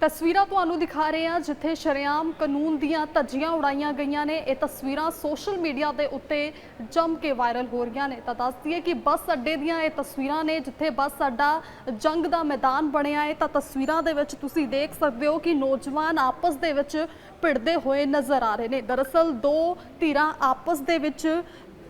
ਤਸਵੀਰਾਂ ਤੁਹਾਨੂੰ ਦਿਖਾ ਰਹੇ ਹਾਂ ਜਿੱਥੇ ਸ਼ਰੇਆਮ ਕਾਨੂੰਨ ਦੀਆਂ ਧੱਜੀਆਂ ਉਡਾਈਆਂ ਗਈਆਂ ਨੇ। ਇਹ ਤਸਵੀਰਾਂ ਸੋਸ਼ਲ ਮੀਡੀਆ ਦੇ ਉੱਤੇ ਜੰਮ ਕੇ ਵਾਇਰਲ ਹੋ ਰਹੀਆਂ ਨੇ। ਤਾਂ ਦੱਸ ਦਈਏ ਕਿ ਬੱਸ ਅੱਡੇ ਦੀਆਂ ਇਹ ਤਸਵੀਰਾਂ ਨੇ, ਜਿੱਥੇ ਬੱਸ ਅੱਡਾ ਜੰਗ ਦਾ ਮੈਦਾਨ ਬਣਿਆ ਹੈ। ਤਾਂ ਤਸਵੀਰਾਂ ਦੇ ਵਿੱਚ ਤੁਸੀਂ ਦੇਖ ਸਕਦੇ ਹੋ ਕਿ ਨੌਜਵਾਨ ਆਪਸ ਦੇ ਵਿੱਚ ਭਿੜਦੇ ਹੋਏ ਨਜ਼ਰ ਆ ਰਹੇ ਨੇ। ਦਰਅਸਲ ਦੋ ਧਿਰਾਂ ਆਪਸ ਦੇ ਵਿੱਚ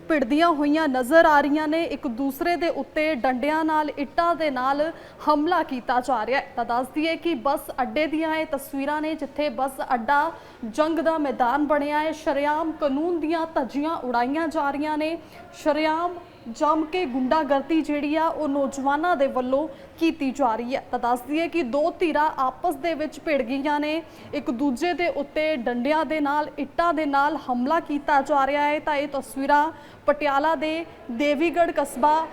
ਭਿੜਦੀਆਂ ਹੋਈਆਂ ਨਜ਼ਰ ਆ ਰਹੀਆਂ ਨੇ। ਇੱਕ ਦੂਸਰੇ ਦੇ ਉੱਤੇ ਡੰਡਿਆਂ ਨਾਲ, ਇੱਟਾਂ ਦੇ ਨਾਲ ਹਮਲਾ ਕੀਤਾ ਜਾ ਰਿਹਾ ਹੈ। ਤਾਂ ਦੱਸ ਦਈਏ ਕਿ ਬੱਸ ਅੱਡੇ ਦੀਆਂ ਇਹ ਤਸਵੀਰਾਂ ਨੇ, ਜਿੱਥੇ ਬੱਸ ਅੱਡਾ ਜੰਗ ਦਾ ਮੈਦਾਨ ਬਣਿਆ ਹੈ। ਸ਼ਰੇਆਮ ਕਾਨੂੰਨ ਦੀਆਂ ਧੱਜੀਆਂ ਉਡਾਈਆਂ ਜਾ ਰਹੀਆਂ ਨੇ। ਸ਼ਰੇਆਮ ਜੰਮ ਕੇ ਗੁੰਡਾਗਰਦੀ ਜਿਹੜੀ ਆ, ਉਹ ਨੌਜਵਾਨਾਂ ਦੇ ਵੱਲੋਂ ਕੀਤੀ ਜਾ ਰਹੀ ਹੈ। ਤਾਂ ਦੱਸ ਦਈਏ ਕਿ ਦੋ ਧਿਰਾਂ ਆਪਸ ਦੇ ਵਿੱਚ ਭਿੜ ਗਈਆਂ ਨੇ। ਇੱਕ ਦੂਜੇ ਦੇ ਉੱਤੇ ਡੰਡਿਆਂ ਦੇ ਨਾਲ, ਇੱਟਾਂ ਦੇ ਨਾਲ ਹਮਲਾ ਕੀਤਾ ਜਾ ਰਿਹਾ ਹੈ। ਤਾਂ ਇਹ ਤਸਵੀਰਾਂ ਪਟਿਆਲਾ ਦੇ ਦੇਵੀਗੜ੍ਹ ਕਸਬਾ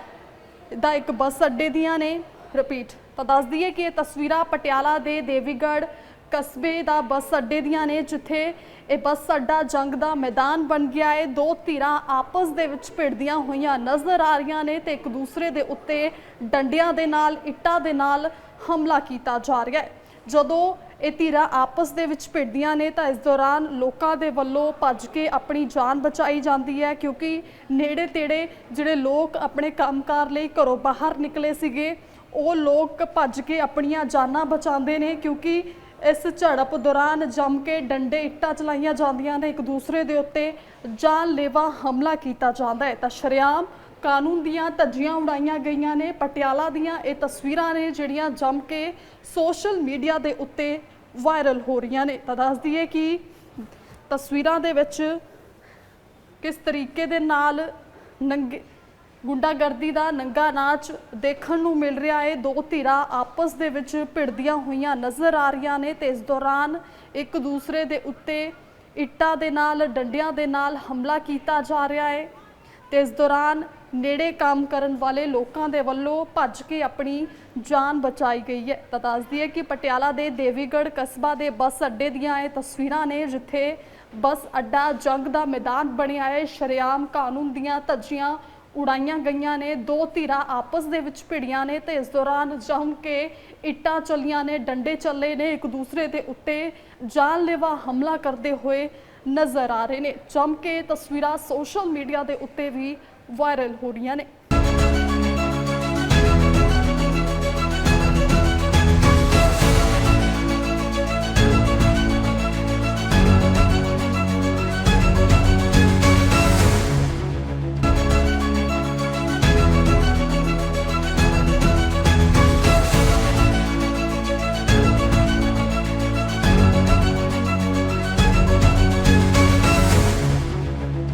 ਦਾ ਇੱਕ ਬੱਸ ਅੱਡੇ ਦੀਆਂ ਨੇ। ਰਿਪੀਟ ਤਾਂ ਦੱਸ ਦਈਏ ਕਿ ਇਹ ਤਸਵੀਰਾਂ ਪਟਿਆਲਾ ਦੇ ਦੇਵੀਗੜ੍ਹ ਕਸਬੇ ਦਾ ਬੱਸ ਅੱਡੇ ਦੀਆਂ ਨੇ, ਜਿੱਥੇ ਇਹ ਬੱਸ ਅੱਡਾ ਜੰਗ ਦਾ ਮੈਦਾਨ ਬਣ ਗਿਆ ਹੈ ਦੋ ਧਿਰਾਂ ਆਪਸ ਦੇ ਵਿੱਚ ਭਿੜਦੀਆਂ ਹੋਈਆਂ ਨਜ਼ਰ ਆ ਰਹੀਆਂ ਨੇ ਤੇ ਇੱਕ ਦੂਸਰੇ ਦੇ ਉੱਤੇ ਡੰਡਿਆਂ ਦੇ ਨਾਲ, ਇੱਟਾਂ ਦੇ ਨਾਲ ਹਮਲਾ ਕੀਤਾ ਜਾ ਰਿਹਾ ਹੈ ਜਦੋਂ ਇਹ ਧਿਰਾਂ ਆਪਸ ਦੇ ਵਿੱਚ ਭਿੜਦੀਆਂ ਨੇ ਤਾਂ ਇਸ ਦੌਰਾਨ ਲੋਕਾਂ ਦੇ ਵੱਲੋਂ ਭੱਜ ਕੇ ਆਪਣੀ ਜਾਨ ਬਚਾਈ ਜਾਂਦੀ ਹੈ, ਕਿਉਂਕਿ ਨੇੜੇ ਤੇੜੇ ਜਿਹੜੇ ਲੋਕ ਆਪਣੇ ਕੰਮਕਾਰ ਲਈ ਘਰੋਂ ਬਾਹਰ ਨਿਕਲੇ ਸੀਗੇ, ਉਹ ਲੋਕ ਭੱਜ ਕੇ ਆਪਣੀਆਂ ਜਾਨਾਂ ਬਚਾਉਂਦੇ ਨੇ, ਕਿਉਂਕਿ ਇਸ ਝੜਪ ਦੌਰਾਨ ਜੰਮ ਕੇ ਡੰਡੇ ਇੱਟਾਂ ਚਲਾਈਆਂ ਜਾਂਦੀਆਂ ਨੇ। ਇੱਕ ਦੂਸਰੇ ਦੇ ਉੱਤੇ ਜਾਨਲੇਵਾ ਹਮਲਾ ਕੀਤਾ ਜਾਂਦਾ ਹੈ। ਤਾਂ ਸ਼ਰੇਆਮ ਕਾਨੂੰਨ ਦੀਆਂ ਧੱਜੀਆਂ ਉਡਾਈਆਂ ਗਈਆਂ ਨੇ। ਪਟਿਆਲਾ ਦੀਆਂ ਇਹ ਤਸਵੀਰਾਂ ਨੇ ਜਿਹੜੀਆਂ ਜੰਮ ਕੇ ਸੋਸ਼ਲ ਮੀਡੀਆ ਦੇ ਉੱਤੇ ਵਾਇਰਲ ਹੋ ਰਹੀਆਂ ਨੇ। ਤਾਂ ਦੱਸ ਦਈਏ ਕਿ ਤਸਵੀਰਾਂ ਦੇ ਵਿੱਚ ਕਿਸ ਤਰੀਕੇ ਦੇ ਨਾਲ ਨੰਗੇ ਗੁੰਡਾਗਰਦੀ ਦਾ ਨੰਗਾ ਨਾਚ ਦੇਖਣ ਨੂੰ ਮਿਲ ਰਿਹਾ ਹੈ। ਦੋ ਧਿਰਾਂ ਆਪਸ ਦੇ ਵਿੱਚ ਭਿੜਦੀਆਂ ਹੋਈਆਂ ਨਜ਼ਰ ਆ ਰਹੀਆਂ ਨੇ ਤੇ ਇਸ ਦੌਰਾਨ ਇੱਕ ਦੂਸਰੇ ਦੇ ਉੱਤੇ ਇੱਟਾਂ ਦੇ ਨਾਲ, ਡੰਡਿਆਂ ਦੇ ਨਾਲ ਹਮਲਾ ਕੀਤਾ ਜਾ ਰਿਹਾ ਹੈ ਤੇ ਇਸ ਦੌਰਾਨ ਨੇੜੇ ਕੰਮ ਕਰਨ ਵਾਲੇ ਲੋਕਾਂ ਦੇ ਵੱਲੋਂ ਭੱਜ ਕੇ ਆਪਣੀ ਜਾਨ ਬਚਾਈ ਗਈ ਹੈ। ਤਾਂ ਦੱਸਦੀ ਹੈ ਕਿ ਪਟਿਆਲਾ ਦੇ ਦੇਵੀਗੜ੍ਹ ਕਸਬਾ ਦੇ ਬੱਸ ਅੱਡੇ ਦੀਆਂ ਇਹ ਤਸਵੀਰਾਂ ਨੇ, ਜਿੱਥੇ ਬੱਸ ਅੱਡਾ ਜੰਗ ਦਾ ਮੈਦਾਨ ਬਣਿਆ ਹੈ। ਸ਼ਰੇਆਮ ਕਾਨੂੰਨ ਦੀਆਂ ਧੱਜੀਆਂ ਉਡਾਈਆਂ ਗਈਆਂ ਨੇ, ਦੋ ਧਿਰਾਂ ਆਪਸ ਦੇ ਵਿੱਚ ਭਿੜੀਆਂ ਨੇ ਤੇ ਇਸ ਦੌਰਾਨ ਜੰਮ ਕੇ ਇੱਟਾਂ ਚੱਲੀਆਂ ਨੇ, ਡੰਡੇ ਚੱਲੇ ਨੇ, ਇੱਕ ਦੂਸਰੇ ਦੇ ਉੱਤੇ ਜਾਨਲੇਵਾ ਹਮਲਾ ਕਰਦੇ ਹੋਏ ਨਜ਼ਰ ਆ ਰਹੇ ਨੇ। ਜੰਮ ਕੇ ਤਸਵੀਰਾਂ ਸੋਸ਼ਲ ਮੀਡੀਆ ਦੇ ਉੱਤੇ ਵੀ ਵਾਇਰਲ ਹੋ ਰਹੀਆਂ ਨੇ।